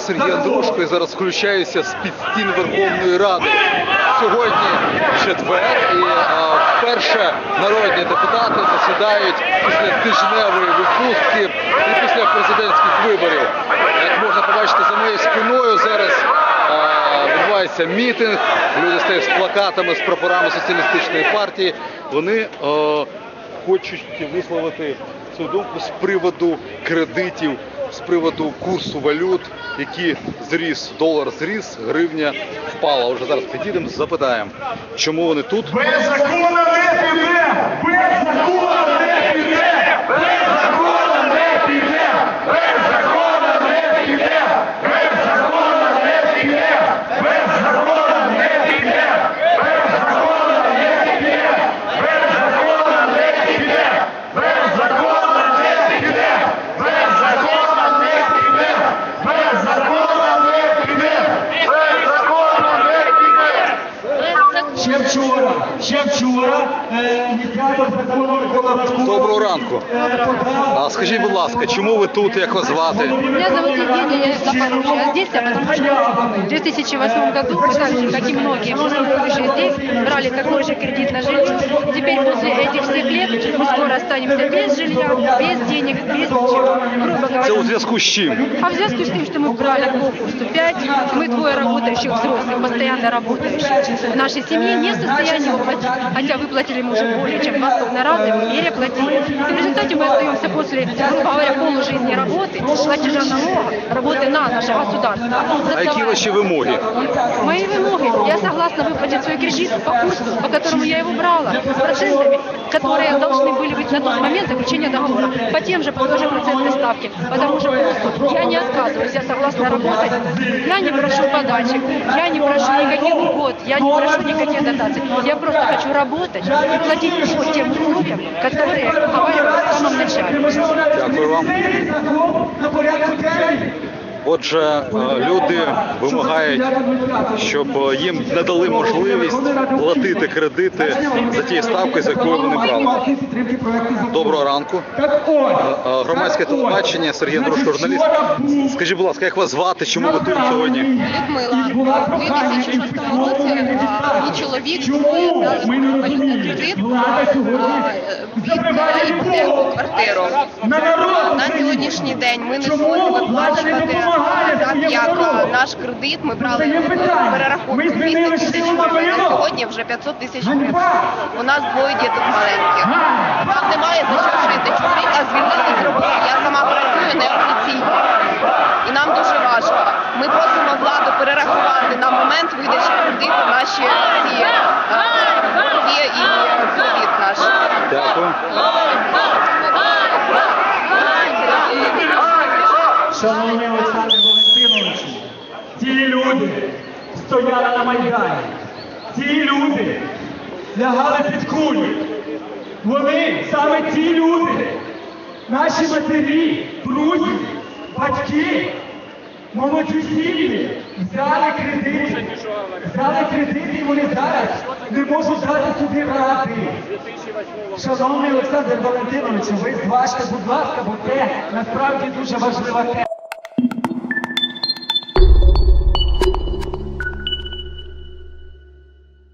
Сергій Андрушко і зараз включаюся з під стін Верховної Ради. Сьогодні четвер і а, вперше народні депутати засідають після тижневої відпустки і після президентських виборів. Як можна побачити за моєю спиною зараз а, відбувається мітинг. Люди стоять з плакатами, з прапорами соціалістичної партії. Вони а, хочуть висловити свою думку з приводу кредитів, з приводу курсу валют, які зріс, долар зріс, гривня впала. Уже зараз підійдемо, запитаємо, чому вони тут. Без закону ще вчора е, ініціатор закону Микола. Доброго ранку. Е, А скажіть, будь ласка, чому ви тут, як вас звати? Меня зовут Евгения, я Запорожья. Здесь я потому что в 2008 году, так і как и многие, жившие здесь, брали такой же кредит на жилье. Теперь после этих всех лет мы скоро останемся без жилья, без денег, без ничего. Грубо Це у говоря. зв'язку з чим? А в связи с тем, что мы брали по курсу 5, мы двое работающих взрослых, постоянно работающих. В нашей семье не в состоянии уплатить, хотя выплатили мы уже более чем два с половиной раза, мы переплатили. И в результате мы остаемся после, грубо говоря, полужизни работы, платежа налога, работы на наше государство. А які ваші вимоги? Мои вымоги. Я согласна выплатить свой кредит по курсу, по которому я его брала, с процентами, которые должны были быть на тот момент заключения договора, по тем же, по той же процентной ставке. Потому что курсу я не отказываюсь, я согласна работать. Я не прошу подачек, я не прошу никаких льгот, я не прошу никаких дотаций. Я просто хочу работать и платить по тем условиям, которые оговаривались в самом начале. Дякую вам. Отже, е, люди вимагають, щоб е, їм надали можливість платити кредити за ті ставки, за якою вони брали. Доброго ранку. Е, Громадське телебачення, Сергій Андрушко, журналіст. Скажіть, будь ласка, як вас звати? Чому ви тут сьогодні? Людмила, у 2006 році мій чоловік дали кредит під іпотеку квартиру. на На сьогоднішній день ми не зможемо виплачувати, так як наш кредит ми брали перерахунку 200 тисяч гривень, а сьогодні вже 500 тисяч гривень. У нас двоє діток маленьких. Нам немає за що жити. Чоловіка звільнили з роботи. Я сама працюю неофіційно. І нам дуже важко. Ми просимо владу перерахувати на момент видачі кредиту наші ці е, борги і кредит наш. Дякую. Шановний Олександр Валентинович, ці люди стояли на Майдані. Ці люди лягали під кулі. Вони, саме ці люди, наші матері, друзі, батьки, молоді сім'ї, взяли кредити. Взяли кредити і вони зараз не можуть дати собі ради. Шановний Олександр Валентинович, ви зважте, будь ласка, бо це насправді дуже важлива тема.